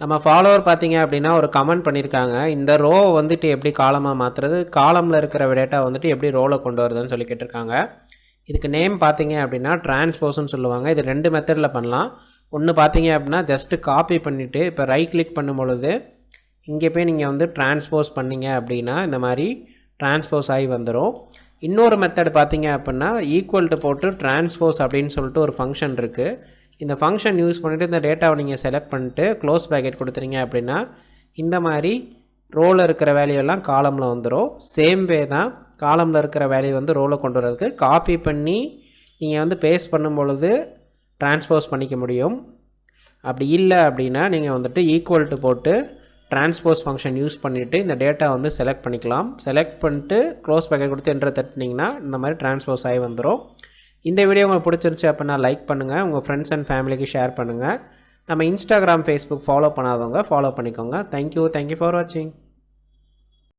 நம்ம ஃபாலோவர் பார்த்தீங்க அப்படின்னா ஒரு கமெண்ட் பண்ணியிருக்காங்க. இந்த ரோ வந்துட்டு எப்படி காலமாக மாற்றுறது காலமில் இருக்கிற டேட்டா வந்துட்டு எப்படி ரோவில் கொண்டு வருதுன்னு சொல்லி கேட்டிருக்காங்க. இதுக்கு நேம் பார்த்தீங்க அப்படின்னா டிரான்ஸ்போஸ்ன்னு சொல்லுவாங்க. இது ரெண்டு மெத்தடில் பண்ணலாம். ஒன்று பார்த்தீங்க அப்படின்னா ஜஸ்ட்டு காப்பி பண்ணிவிட்டு இப்போ ரைட் கிளிக் பண்ணும் பொழுது இங்கே போய் நீங்கள் வந்து டிரான்ஸ்போஸ் பண்ணீங்க அப்படின்னா இந்த மாதிரி டிரான்ஸ்போஸ் ஆகி வந்துடும் இன்னொரு மெத்தட் பார்த்தீங்க அப்படின்னா ஈக்குவல்ட்டு போட்டு டிரான்ஸ்போஸ் அப்படின்னு சொல்லிட்டு ஒரு ஃபங்க்ஷன் இருக்குது இந்த ஃபங்க்ஷன் யூஸ் பண்ணிவிட்டு இந்த டேட்டாவை நீங்கள் செலக்ட் பண்ணிட்டு க்ளோஸ் பேக்கெட் கொடுத்துறீங்க அப்படின்னா இந்த மாதிரி ரோவில் இருக்கிற வேல்யூலாம் காலமில் வந்துடும் சேம் வே தான் காலமில் இருக்கிற வேல்யூ வந்து ரோவில் கொண்டு வரதுக்கு காப்பி பண்ணி நீங்கள் வந்து பேஸ்ட் பண்ணும் பொழுது ட்ரான்ஸ்போஸ் பண்ணிக்க முடியும். அப்படி இல்லை அப்படின்னா நீங்கள் வந்துட்டு ஈக்குவல் டு போட்டு ட்ரான்ஸ்போஸ் ஃபங்க்ஷன் யூஸ் பண்ணிவிட்டு இந்த டேட்டா வந்து செலக்ட் பண்ணிக்கலாம். செலக்ட் பண்ணிட்டு க்ளோஸ் பேக்கெட் கொடுத்து என்ற தட்டினீங்கன்னா இந்த மாதிரி ட்ரான்ஸ்போஸ் ஆகி வந்துடும் இந்த வீடியோ உங்களுக்கு பிடிச்சிருச்சு அப்படின்னா லைக் பண்ணுங்கள் உங்கள் ஃப்ரெண்ட்ஸ் அண்ட் ஃபேமிலிக்கு ஷேர் பண்ணுங்கள் நம்ம இன்ஸ்டாகிராம் ஃபேஸ்புக் ஃபாலோ பண்ணாதவங்க ஃபாலோ பண்ணிக்கோங்க. Thank you thank you for வாட்சிங்